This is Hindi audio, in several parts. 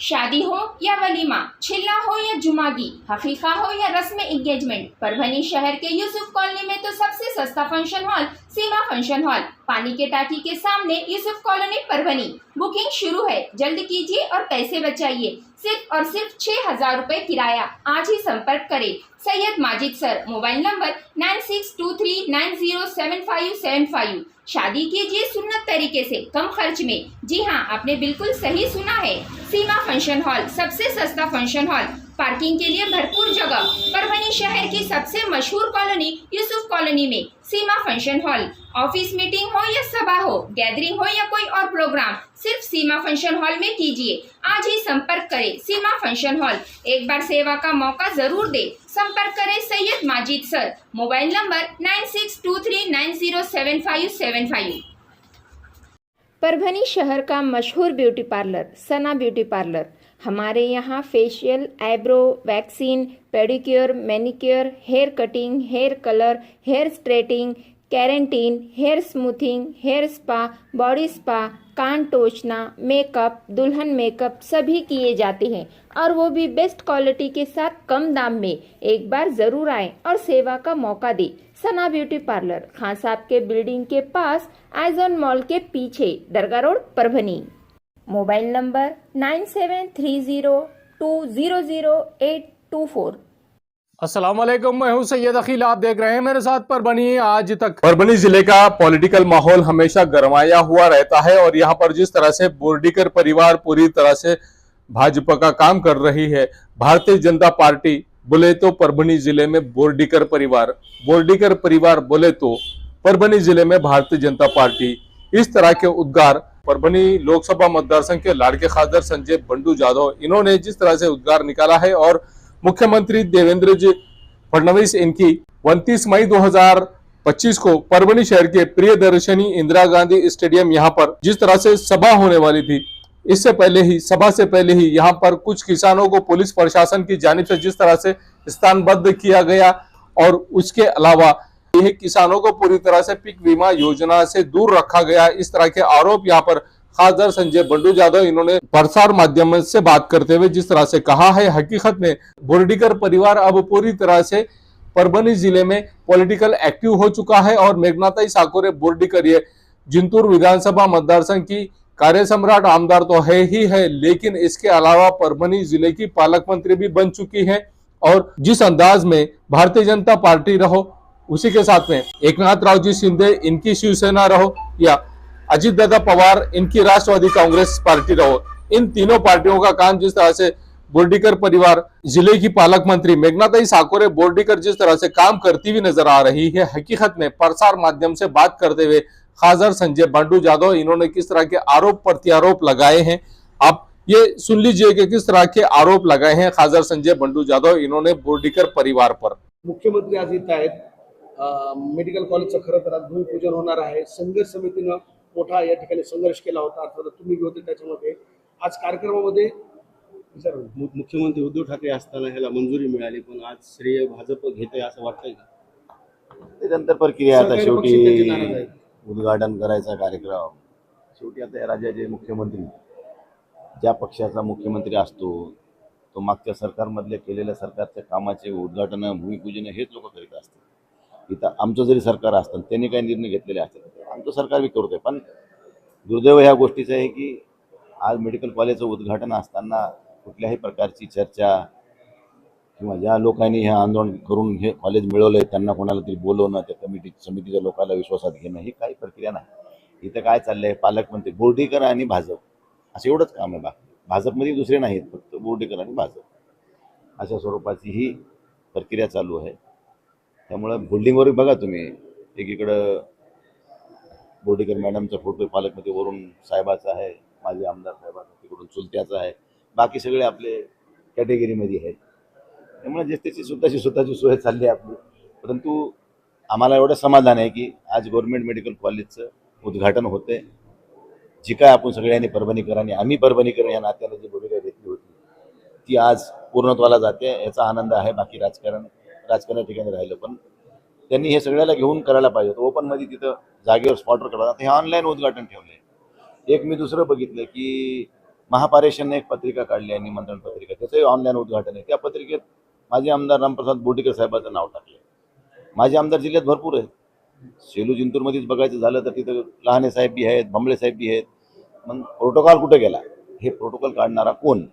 शादी हो या वलीमा छिल्ला हो या जुमागी, हफीफा हो या रस्म एंगेजमेंट परभनी शहर के यूसुफ कॉलोनी में तो सबसे सस्ता function hall Seema function hall, पानी के टाकी के सामने यूसुफ कॉलोनी परभनी बुकिंग शुरू है। जल्द कीजिए और पैसे बचाइए। सिर्फ़ और सिर्फ़ छह हज़ार रूपए किराया। आज ही संपर्क करें। Syed Majid sir, mobile number nine six two three nine zero seven five seven five. शादी कीजिए सुन्नत तरीके से, कम खर्च में। जी हाँ आपने बिल्कुल सही सुना है। सीमा फ़ंक्शन हॉल, सबसे सस्ता फ़ंक्शन हॉल। पार्किंग के लिए भरपूर जगह परभनी शहर की सबसे मशहूर कॉलोनी यूसुफ कॉलोनी में Seema function hall. Office meeting हो या सभा हो, गैदरिंग हो या कोई और प्रोग्राम, सिर्फ़ सीमा फ़ंक्शन हॉल में कीजिए। आज ही संपर्क करें सीमा फ़ंक्शन हॉल। एक बार सेवा का मौका ज़रूर दे। संपर्क करें Syed Majid sir. Mobile number nine six two three nine zero seven five seven five. Parbhani शहर का मशहूर beauty parlour, Sana beauty parlour. हमारे यहाँ facial eyebrow waxing pedicure manicure hair cutting hair colour hair straightening keratin hair smoothing hair spa body spa कान टोचना मेकअप दुल्हन मेकअप सभी किए जाते हैं और वो भी बेस्ट क्वालिटी के साथ कम दाम में। एक बार ज़रूर आएँ और सेवा का मौका दें। सना ब्यूटी पार्लर खान साहब के बिल्डिंग के पास आइजॉन मॉल के पीछे Dargah road Parbhani. Mobile number nine seven three zero two zero zero eight two four. अस्सलाम वालेकुम मैं हूँ सैयद अखिल आप देख रहे हैं मेरे साथ परभनी आज तक। परभनी ज़िले का पॉलिटिकल माहौल हमेशा गरमाया हुआ रहता है और यहाँ पर जिस तरह से बोर्डिकर परिवार पूरी तरह से भाजपा का काम कर रही है भारतीय जनता पार्टी बोले तो परभनी ज़िले में बोर्डिकर परिवार बोर्डिकर परिवार बोले तो परभनी ज़िले में भारतीय जनता पार्टी। इस तरह के उद्गार परभनी लोकसभा मतदार संघ के लाड़के खासदार संजय बंडू जाधव, इन्होंने जिस तरह से उद्गार निकाला है और मुख्यमंत्री देवेंद्र जी फडणवीस इनकी 29 मई 2025 को परभनी शहर के प्रिय दर्शनी इंदिरा गांधी स्टेडियम यहाँ पर जिस तरह से सभा होने वाली थी इससे पहले ही, सभा से पहले ही यहाँ पर कुछ किसानों को पुलिस प्रशासन की जानिब से जिस तरह से स्थानबद्ध किया गया और उसके अलावा यह किसानों को पूरी तरह से पिक बीमा योजना से दूर रखा गया, इस तरह के आरोप यहाँ पर खासदार संजय बंडू जाधव इन्होंने प्रसार माध्यम से बात करते हुए जिस तरह से कहा है, हकीकत में बोर्डिकर परिवार अब पूरी तरह से परभनी ज़िले में पॉलिटिकल एक्टिव हो चुका है और मेघनाताई साकोरे, बोर्डिकर ये जिंतूर विधानसभा मतदार संघ की कार्य सम्राट आमदार तो है ही है, लेकिन इसके अलावा परभनी ज़िले की पालक मंत्री भी बन चुकी है और जिस अंदाज में भारतीय जनता पार्टी रहो, उसी के साथ में एकनाथ राव जी शिंदे, इनकी शिवसेना रहो या अजित दादा पवार, इनकी राष्ट्रवादी कांग्रेस पार्टी रहो, इन तीनों पार्टियों का काम जिस तरह से बोर्डिकर परिवार ज़िले की पालक मंत्री मेघनाताई साकोरे बोर्डिकर जिस तरह से काम करती हुई नज़र आ रही है, हकीकत में प्रसार माध्यम से बात करते हुए खासदार संजय बंडू जाधव इन्होंने किस तरह के आरोप प्रत्यारोप लगाए हैं? आप ये सुन लीजिए कि किस तरह के आरोप लगाए हैं खासदार संजय बंडू जाधव इन्होंने बोर्डिकर परिवार पर। मुख्यमंत्री आज इथं आहेत मेडिकल कॉलेजचं खरं तर आज भूमिपूजन होणार आहे. संघर्ष समितीनं मोठा या ठिकाणी संघर्ष केला होता अर्थात तुम्ही होते त्याच्यामध्ये. आज कार्यक्रमामध्ये मुख्यमंत्री उद्धव ठाकरे असताना ह्याला मंजुरी मिळाली पण आज श्रेय भाजप घेते असं वाटतंय का? त्यानंतर प्रक्रिया आता शेवटी. उद्घाटन करायचा कार्यक्रम. शेवटी आता या राज्याचे मुख्यमंत्री. ज्या पक्षाचा मुख्यमंत्री असतो तो मागच्या सरकारमधले केलेल्या सरकारच्या कामाचे उद्घाटन भूमिपूजन हेच लोक करीत असतात. इथं आमचं जरी सरकार असतं त्यांनी काही निर्णय घेतलेले असतात आमचं सरकार बी करतोय. पण दुर्दैव ह्या गोष्टीचं आहे की आज मेडिकल कॉलेजचं उद्घाटन असताना कुठल्याही प्रकारची चर्चा किंवा ज्या लोकांनी हे आंदोलन करून हे कॉलेज मिळवलंय त्यांना कोणाला तरी बोलवणं त्या कमिटी समितीच्या लोकांना विश्वासात घेणं ही काही प्रक्रिया नाही. इथं काय चाललंय? पालकमंत्री बोर्डीकर आणि भाजप. असं एवढंच काम आहे बाकी भाजपमध्ये दुसरे नाहीत फक्त बोर्डीकर आणि भाजप. अशा स्वरूपाची ही प्रक्रिया चालू आहे. त्यामुळं होल्डिंगवर बघा तुम्ही. एकीकडं बोर्डीकर मॅडमचा फोटो पालकमंत्री वरून साहेबाचा आहे माझे आमदार साहेबाचा तिकडून चुलत्याचा आहे. बाकी सगळे आपले कॅटेगरीमध्ये आहेत. त्यामुळे जे त्याची स्वतःची स्वतःची सोय चालली आहे आपली. परंतु आम्हाला एवढं समाधान आहे की आज गव्हर्नमेंट मेडिकल कॉलेजचं उद्घाटन होते जी काय आपण सगळ्यांनी परभणीकरांनी आम्ही परभणीकर या नात्याने जी भूमिका घेतली होती ती आज पूर्णत्वाला जाते याचा आनंद आहे बाकी राजकारण राजकारण ठिकाणी राहिलं. पण त्यांनी हे सगळ्याला घेऊन करायला पाहिजे होतं. ओपनमध्ये तिथं जागेवर स्पॉटवर करायला आता हे ऑनलाईन उद्घाटन ठेवलं एक मी दुसरं बघितलं की महापारेषणने एक पत्रिका काढली आहे निमंत्रण पत्रिका. त्याचंही ऑनलाईन उद्घाटन आहे. त्या पत्रिकेत माझे आमदार रामप्रसाद बोर्डीकर साहेबाचं नाव टाकले माझे आमदार जिल्ह्यात भरपूर आहेत. सेलू जिंतूरमध्येच बघायचं झालं तर तिथं लहाने साहेब बी आहेत भंबळे साहेब बी आहेत. मग प्रोटोकॉल कुठे गेला? हे प्रोटोकॉल काढणारा कोण?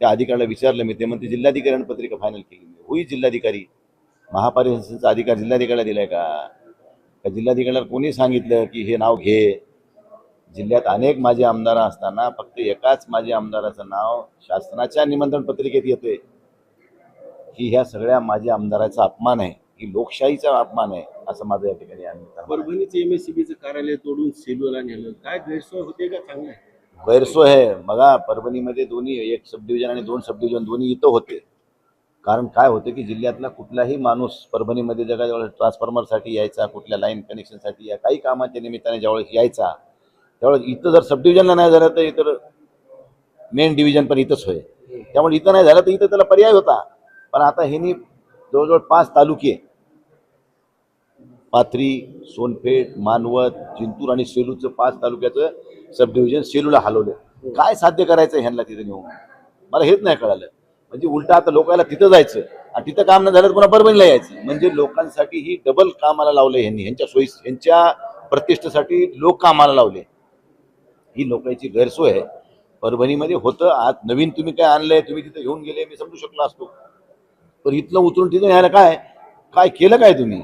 त्या अधिकाऱ्याला विचारलं मी ते म्हणते जिल्हाधिकाऱ्यांनी पत्रिका फायनल केली होई जिल्हाधिकारी महापालिकेचा अधिकार जिल्हाधिकाऱ्याला दिला का? का जिल्हाधिकाऱ्याला कोणी सांगितलं की हे नाव घे? जिल्ह्यात अनेक माझे आमदार असताना फक्त एकाच माझ्या आमदाराचं नाव शासनाच्या निमंत्रण पत्रिकेत येतोय. ही ह्या सगळ्या माझ्या आमदाराचा अपमान आहे ही लोकशाहीचा अपमान आहे असं माझं या ठिकाणी परभणीचं एमएससीबीचं कार्यालय तोडून सेलूला नेलं. काय गैरसोय होते का चांगलं? आहे? गैरसोय आहे. बघा परभणीमध्ये दोन्ही एक सब डिव्हिजन आणि दोन सब डिव्हिजन दोन्ही इथं होते. कारण काय होतं की जिल्ह्यातला कुठलाही माणूस परभणीमध्ये जगाजवळ ट्रान्सफॉर्मरसाठी यायचा कुठल्या लाईन कनेक्शनसाठी या काही कामाच्या निमित्ताने ज्यावेळेस यायचा त्यावेळेस इथं जर सब डिव्हिजनला नाही झालं तर इतर मेन डिव्हिजन पण इथंच होय. त्यामुळे इथं नाही झालं तर इथं त्याला पर्याय होता. पण आता ह्यांनी जवळजवळ पाच तालुके पाथरी सोनपेठ मानवत जिंतूर आणि सेलूचं पाच तालुक्याचं सब डिव्हिजन सेलूला हलवलं काय साध्य करायचं ह्यांना तिथं नेऊन? मला हेच नाही कळालं. म्हणजे उलटा आता लोकांना तिथं जायचं आणि तिथं काम नाही झालं तर पुन्हा परभणीला यायचं. म्हणजे लोकांसाठी ही डबल कामाला लावलं ह्यांनी. ह्यांच्या सोयी ह्यांच्या प्रतिष्ठेसाठी लोक कामाला लावले. ही लोकांची गैरसोय आहे. परभणीमध्ये होतं. आज नवीन तुम्ही काय आणलंय तुम्ही तिथं घेऊन गेले मी समजू शकलो असतो. पण इथलं उतरून तिथं न्यायला काय? काय केलं काय तुम्ही?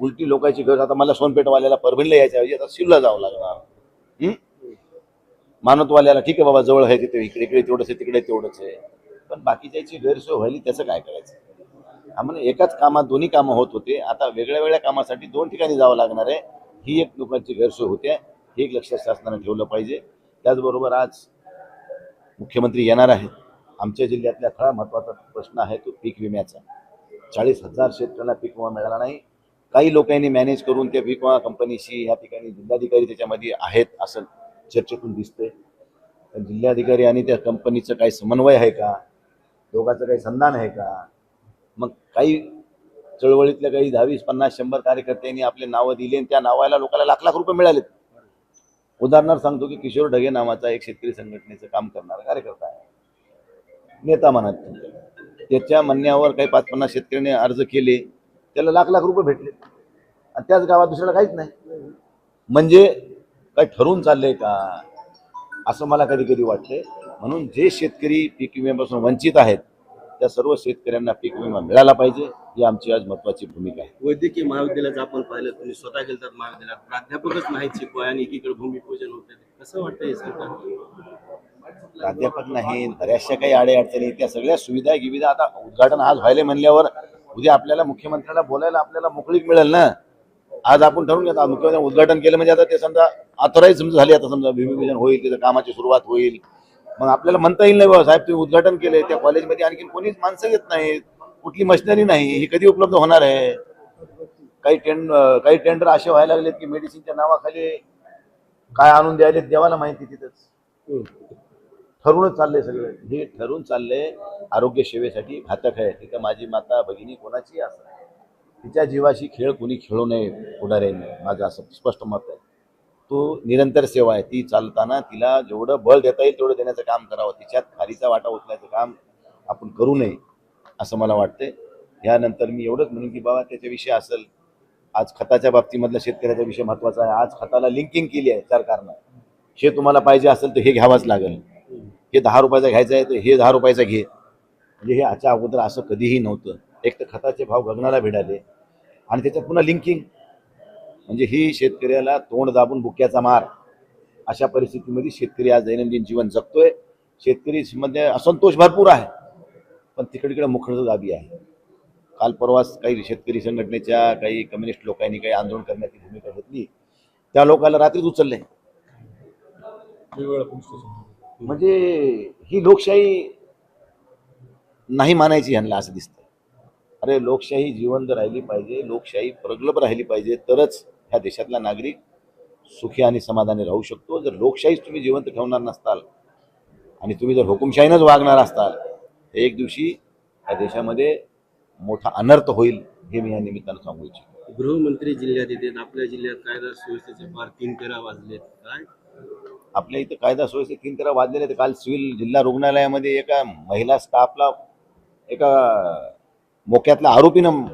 उलटी लोकांची गरज. आता मला सोनपेठवाल्याला परभणीला यायच्या ऐवजी आता शिरला जावं लागणार. मानतवाल्याला मानवतवाल्याला ठीक आहे बाबा जवळ आहे तिथे. इकडे इकडे तेवढंच आहे तिकडे तेवढंच आहे. पण बाकीच्याची गैरसोय व्हायली त्याचं काय करायचं? आम्हाला एकाच कामात दोन्ही कामं होत होते. आता वेगळ्या वेगळ्या कामासाठी दोन ठिकाणी जावं लागणार आहे. ही एक लोकांची गैरसोय होते. हे एक लक्षात शासनानं ठेवलं पाहिजे. त्याचबरोबर आज मुख्यमंत्री येणार आहेत. आमच्या जिल्ह्यातला खरा महत्त्वाचा प्रश्न आहे तो पीक विम्याचा. चाळीस हजार शेतकऱ्यांना पीक विमा मिळाला नाही. काही लोकांनी मॅनेज करून त्या पीक विमा कंपनीशी या ठिकाणी जिल्हाधिकारी त्याच्यामध्ये आहेत असं चर्चेतून दिसते पण जिल्हाधिकारी आणि त्या कंपनीचं काही समन्वय आहे का? दोघाचं काही संधान आहे का? मग काही चळवळीतल्या काही दहावीस पन्नास शंभर कार्यकर्त्यांनी आपले नावं दिली आणि त्या नावाला लोकांना लाख लाख रुपये मिळालेत. उदाहरणार्थ सांगतो की किशोर ढगे नावाचा एक शेतकरी संघटनेचं काम करणारा कार्यकर्ता आहे. नेता म्हणत. त्याच्या म्हणण्यावर काही पाच पन्नास शेतकऱ्यांनी अर्ज केले. त्याला लाख लाख रुपये भेटले. आणि त्याच गावात दुसऱ्याला काहीच नाही. म्हणजे काय ठरवून चाललंय का? असं मला कधी कधी वाटतंय. म्हणून जे शेतकरी पीक विम्यापासून वंचित आहेत त्या सर्व शेतकऱ्यांना पीक विमा मिळाला पाहिजे. ही आमची आज महत्वाची भूमिका आहे. वैद्यकीय महाविद्यालयाचं आपण पाहिलं. तुम्ही स्वतः गेलतात महाविद्यालयात. प्राध्यापकच नाही शिकवाय आणि एकीकडे भूमिपूजन होते कसं वाटतं हे सरकार प्राध्यापक नाही बऱ्याचशा काही अडेअडचणी त्या सगळ्या सुविधा गिविधा आता उद्घाटन आज व्हायला म्हणल्यावर उद्या आपल्याला मुख्यमंत्र्याला बोलायला आपल्याला मोकळीक मिळेल ना? आज आपण ठरवून घेतो. मुख्यमंत्री उद्घाटन केलं म्हणजे आता ते समजा ऑथोराईज समजा झाली. आता समजा भूमिपूजन होईल तिथं कामाची सुरुवात होईल. मग आपल्याला म्हणता येईल नाही बाबा साहेब तुम्ही उद्घाटन केले त्या कॉलेजमध्ये आणखी कोणीच माणसं येत नाहीत. कुठली मशिनरी नाही. ही कधी उपलब्ध होणार आहे? काही टेंड काही टेंडर असे व्हायला लागलेत की मेडिसिनच्या नावाखाली काय आणून द्यायले देवाला माहिती तिथंच. ठरूनच चाललंय सगळं. हे ठरून चाललंय आरोग्य सेवेसाठी घातक आहे. तिथं माझी माता भगिनी कोणाची असं तिच्या जीवाशी खेळ कोणी खेळू नये पुढाऱ्यांनी माझं असं स्पष्ट मत आहे. तो निरंतर सेवा आहे. ती चालताना तिला जेवढं बळ देता येईल तेवढं देण्याचं काम करावं. तिच्यात खालीचा वाटा उचलायचं काम आपण करू नये असं मला वाटतंय. यानंतर मी एवढंच म्हणून की बाबा त्याच्याविषयी असेल आज खताच्या बाबतीमधला शेतकऱ्याचा विषय महत्त्वाचा आहे. आज खताला लिंकिंग केली आहे सरकारनं. हे तुम्हाला पाहिजे असेल तर हे घ्यावंच लागेल. हे दहा रुपयाचा घ्यायचं आहे तर हे दहा रुपयाचा घे. म्हणजे हे याच्या अगोदर असं कधीही नव्हतं. एक तर खताचे भाव गगनाला भिडाले. आणि त्याच्यात पुन्हा लिंकिंग. म्हणजे ही शेतकऱ्याला तोंड दाबून बुक्याचा मार. अशा परिस्थितीमध्ये शेतकरी आज दैनंदिन जीवन जगतोय. शेतकरी मध्ये असंतोष भरपूर आहे. पण तिकडे मुखड गाबी आहे. काल परवाच काही शेतकरी संघटनेच्या काही कम्युनिस्ट लोकांनी काही आंदोलन करण्याची भूमिका घेतली. त्या लोकांना रात्रीच उचलले. म्हणजे ही लोकशाही नाही मानायची ह्यांना असं दिसतं अरे लोकशाही जिवंत राहिली पाहिजे लोकशाही प्रगल्भ राहिली पाहिजे तरच ह्या देशातला नागरिक सुखी आणि समाधानी राहू शकतो. जर लोकशाहीच तुम्ही जिवंत ठेवणार नसताल आणि तुम्ही जर हुकुमशाहीनंच वागणार असताल तर एक दिवशी ह्या देशामध्ये मोठा अनर्थ होईल हे मी या निमित्तानं सांगू इच्छितो. गृहमंत्री जिल्ह्यात येते आपल्या जिल्ह्यात कायदा सुव्यवस्थेचे फार तीन तेरा वाजलेत. काय? आपल्या इथं कायदा सुव्यवस्थेत तीन तेरा वाजलेले तर काल सिव्हिल जिल्हा रुग्णालयामध्ये एका महिला स्टाफला एका मोक्यातल्या आरोपीनं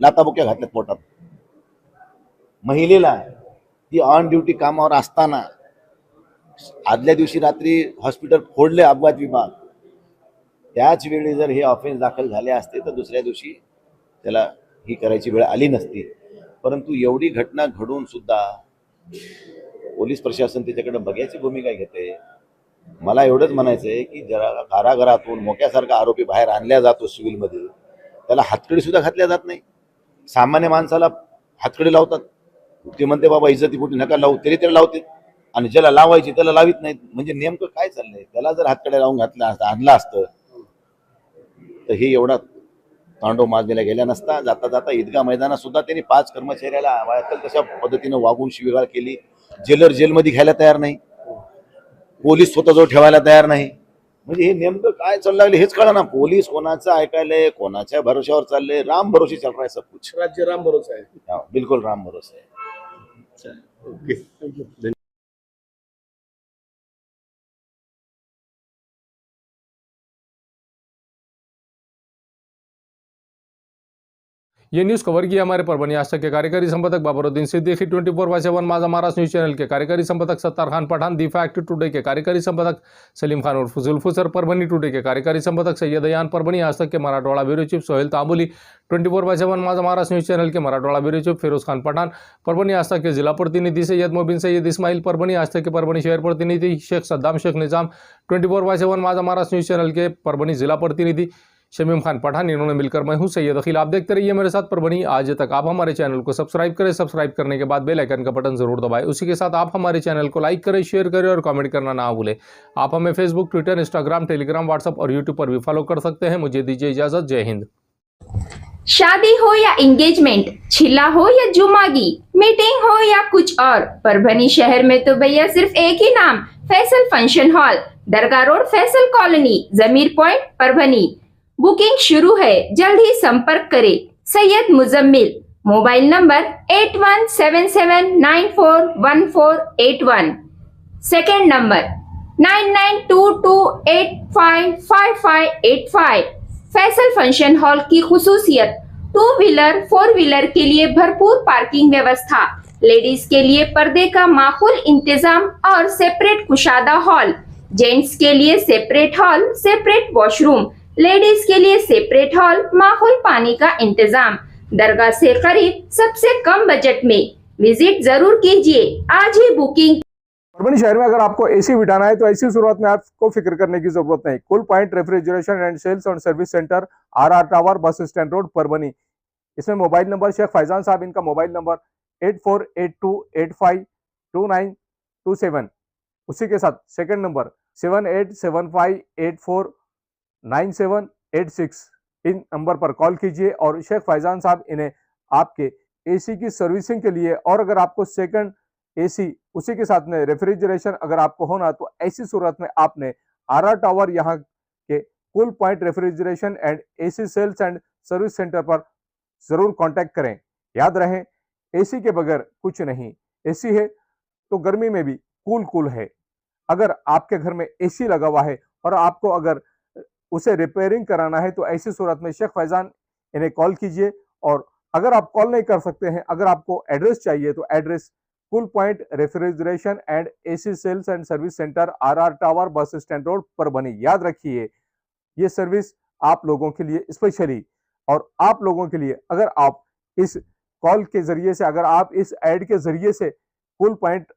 लाताबोक्या घातल्यात पोटात. महिलेला ती ऑन ड्युटी कामावर असताना आदल्या दिवशी रात्री हॉस्पिटल फोडले अपघात विभाग. त्याच वेळी जर हे ऑफेन्स दाखल झाले असते तर दुसऱ्या दिवशी त्याला ही करायची वेळ आली नसती. परंतु एवढी घटना घडून सुद्धा पोलीस प्रशासन त्याच्याकडे बघायची भूमिका घेते. मला एवढंच म्हणायचं आहे की जरा कारागृहातून मोक्यासारखा आरोपी बाहेर आणल्या जातो सिव्हिलमध्ये त्याला हातकडी सुद्धा घातल्या जात नाही. सामान्य माणसाला हातकडी लावतात. ते म्हणते बाबा इज्जती कुठे नका लावू तरी त्याला लावते आणि ज्याला लावायची त्याला लावित नाहीत. म्हणजे नेमकं काय चाललंय? त्याला जर हातकड्या लावून घातलं असतं आणलं असतं तर हे एवढा तांडव माजलेला गेल्या नसता. जाता जाता ईदगा मैदानात सुद्धा त्यांनी पाच कर्मचाऱ्याला वायकल तशा पद्धतीनं वागून शिवीगाळ केली. जेलर जेलमध्ये घ्यायला तयार नाही. पोलीस स्वतःजवळ ठेवायला तयार नाही. म्हणजे हे नेमकं काय चाललं लागलं हेच कळा ना. पोलीस कोणाचं ऐकायलंय कोणाच्या भरोश्यावर चाललंय राम भरोसे चल रहा है सब कुछ. राज्य राम भरोसा आहे. हाँ, बिल्कुल राम भरोसे है चालेल. ओके. ये न्यूज़ कवर किया हमारे परभनी आज तक के कार्यकारी संपादक Babruddin Siddiqui twenty four by seven Maza Maharaj news channel के कार्यकारी संपादक Sattar Khan Pathan, the fact today के कार्यकारी संपादक सलीम खान उर्फ़ जुल्फुसर परभनी टुडे के कार्यकारी संपादक सैयद अयान परभनी आज तक के Marathwada bureau chief Sohail Tambuli twenty four by seven Maza Maharaj news channel के मराठवाड़ा ब्यूरो चीफ फिरोज खान पठान परभनी आज तक के जिला प्रतिनिधि सैयद मोबिन सैयद इस्माइल परभनी आज तक के परभनी शहर प्रतिनिधि Sheikh Saddam, Sheikh Nizam twenty four by seven Maza Maharaj news channel के परभनी जिला प्रतिनिधि शमीम खान पठान, इन्होंने मिलकर मैं हूँ सैयद अखिल आप देखते रहिए मेरे साथ परभनी आज तक आप हमारे चैनल को सब्सक्राइब करें, सब्सक्राइब करने के बाद बेल आइकन का बटन ज़रूर दबाएँ। उसी के साथ आप हमारे चैनल को लाइक करें, शेयर करें और कमेंट करना ना भूलें। आप हमें Facebook Twitter Instagram Telegram WhatsApp और यूट्यूब पर भी फॉलो कर सकते हैं। मुझे दीजिए इजाज़त। जय हिंद। शादी हो या एंगेजमेंट छिल्ला हो या जुमागी मीटिंग हो या कुछ और परभनी शहर में तो भैया सिर्फ़ एक ही नाम, Faisal function hall, Dargah road, Faisal colony, Zameer point Parbhani booking शुरू है। जल्द ही संपर्क करें। Syed Muzammil, mobile number eight one seven seven nine four one four eight one. Second number, nine nine two two eight five five five eight five. Faisal function hall की खसूसियत टू व्हीलर फोर व्हीलर के लिए भरपूर पार्किंग व्यवस्था। लेडीज़ के लिए पर्दे का माकूल इंतज़ाम और सेपरेट कुशादा हॉल। जेंट्स के लिए separate hall, separate washroom. Ladies के लिए सेपरेट हॉल माहौल पानी का इंतज़ाम। दरगाह से करीब सबसे कम बजट में। विज़िट ज़रूर कीजिए। आज ही बुकिंग परभनी शहर में अगर आपको एसी बिठाना है तो ऐसी शुरुआत में आपको फ़िक्र करने की ज़रूरत नहीं। Cool point refrigeration and sales और service centre R R tower bus stand road Parbhani इसमें मोबाइल नंबर शेख फैजान साहब, इनका mobile number eight four eight two eight five two nine two seven उसी के साथ second number seven eight seven five eight four nine seven eight six इन नंबर पर कॉल कीजिए और शेख फैजान साहब इन्हें आपके एसी की सर्विसिंग के लिए और अगर आपको सेकंड एसी उसी के साथ में रेफ्रिजरेशन अगर आपको होना तो ऐसी सूरत में आपने आर आर टावर यहाँ के cool point refrigeration and AC sales and service centre पर ज़रूर कांटेक्ट करें। याद रहे एसी के बगैर कुछ नहीं। एसी है तो गर्मी में भी कूल कूल है। अगर आपके घर में एसी लगा हुआ है और आपको अगर उसे रिपेयरिंग कराना है तो ऐसी सूरत में शेख फैजान इन्हें कॉल कीजिए और अगर आप कॉल नहीं कर सकते हैं, अगर आपको एड्रेस चाहिए तो address cool point refrigeration and AC sales and service centre R R tower bus stand road पर बनी। याद रखिए, ये सर्विस आप लोगों के लिए स्पेशली और आप लोगों के लिए, अगर आप इस कॉल के ज़रिए से, अगर आप इस एड के ज़रिए से cool point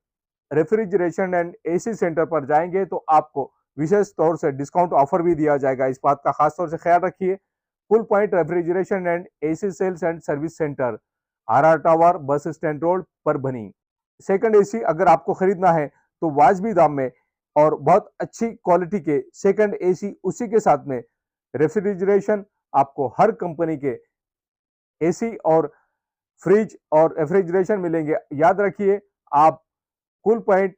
refrigeration and AC centre पर जाएँगे तो आपको विशेष तौर से डिस्काउंट ऑफ़र भी दिया जाएगा। इस बात का खास तौर से ख्याल रखिए। Full point refrigeration and AC sales and service centre R R tower bus stand road पर बनी। सेकंड एसी अगर आपको खरीदना है तो वाजबी दाम में और बहुत अच्छी क्वालिटी के सेकंड एसी उसी के साथ में रेफ्रिजरेशन आपको हर कंपनी के एसी और फ्रिज और रेफ्रिजरेशन मिलेंगे। याद रखिए, आप cool point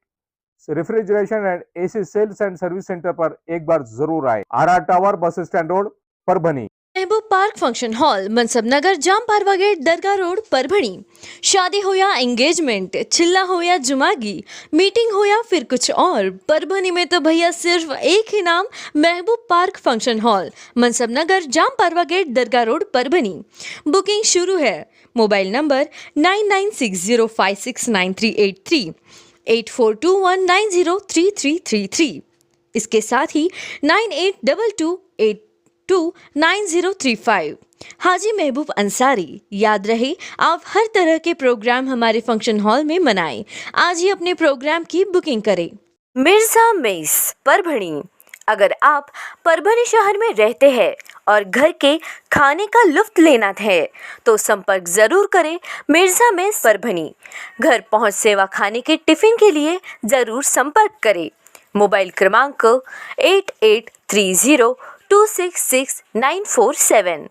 refrigeration and AC sales and service centre पर एक बार ज़रूर आए। R tower bus stand road पर बनी। Mehboob park function hall Mansab Nagar, Jam Parwa gate Dargah road Parbhani शादी हो या एंगेजमेंट चिल्ला हो या जुमागी मीटिंग हो या फिर कुछ और परभणी में तो भैया सिर्फ़ एक ही नाम Mehboob park function hall Mansab Nagar, जाम Parwa gate Dargah road Parbhani booking शुरू है। Mobile number nine nine six zero five six nine three eight three. Eight four two one nine zero three three three three इसके साथ ही nine eight double two eight two nine zero three five Haji Mehboob Ansari, याद रहे, आप हर तरह के प्रोग्राम हमारे फ़ंक्शन हॉल में मनाएँ। आज ही अपने प्रोग्राम की बुकिंग करें। मिर्ज़ा मेस, परभणी। अगर आप परभनी शहर में रहते हैं और घर के खाने का लुफ्त लेना है तो संपर्क ज़रूर करें मिर्ज़ा में परभनी। घर पहुँच सेवा खाने के टिफ़िन के लिए ज़रूर संपर्क करें। मोबाइल क्रमांक eight eight three zero two six six nine four seven.